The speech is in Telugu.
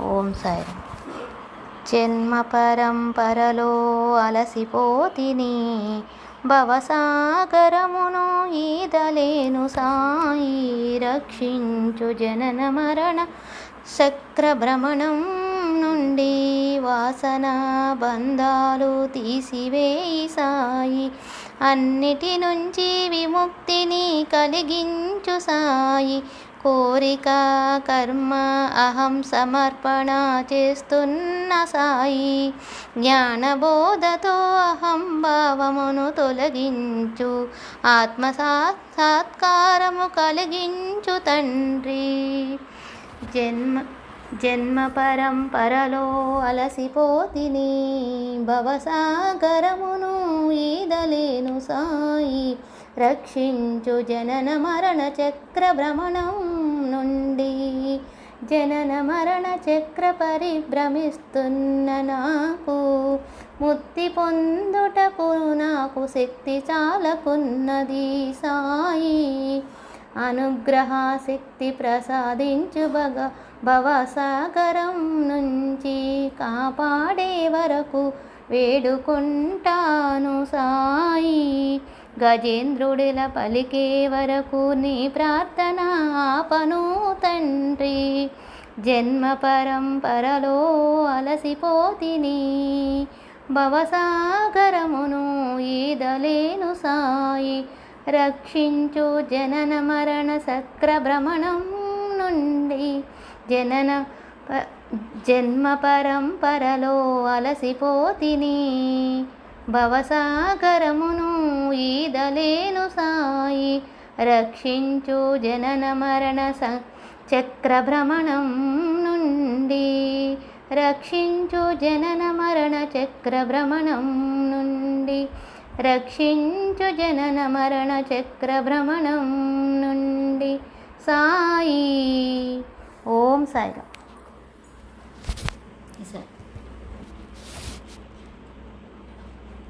ఓం సాయి. జన్మ పరంపరలో అలసిపోతిని భవసాగరమును ఈదలేను సాయి. రక్షించు జనన మరణ చక్రభ్రమణం నుండి వాసన బంధాలు తీసివేయి సాయి. అన్నిటి నుంచి విముక్తిని కలిగించు సాయి. కోరిక కర్మ అహం సమర్పణ చేస్తున్న సాయి. జ్ఞానబోధతో అహం భావమును తొలగించు. ఆత్మ సాత్కారము కలిగించు తండ్రి. జన్మ జన్మ పరంపరలో అలసిపోతిని భవసాగరమును ఈదలేను సాయి. రక్షించు జనన మరణ చక్ర భ్రమణం నుండి జనన మరణ చక్ర పరిభ్రమిస్తున్న నాకు ముక్తి పొందుటకు నాకు శక్తి చాలకున్నది సాయి. అనుగ్రహ శక్తి ప్రసాదించు భగ భవసాగరం నుంచి కాపాడే వరకు వేడుకుంటాను సాయి. గజేంద్రుడిల పలికే వరకు నీ ప్రార్థన ఆపను తండ్రి. జన్మ పరంపరలో అలసిపోతిని భవసాగరమును ఈదలేను సాయి. రక్షించు జనన మరణ చక్రభ్రమణం నుండి జనన జన్మ పరంపరలో అలసిపోతిని. భవసాగరమును ఈదలేను సాయి. రక్షించు జనన మరణ స చక్రభ్రమణం నుండి. రక్షించు జనన మరణ చక్రభ్రమణం నుండి. రక్షించు జనన మరణ చక్రభ్రమణం నుండి. సాయి. ఓం సాయిరామ్. సార్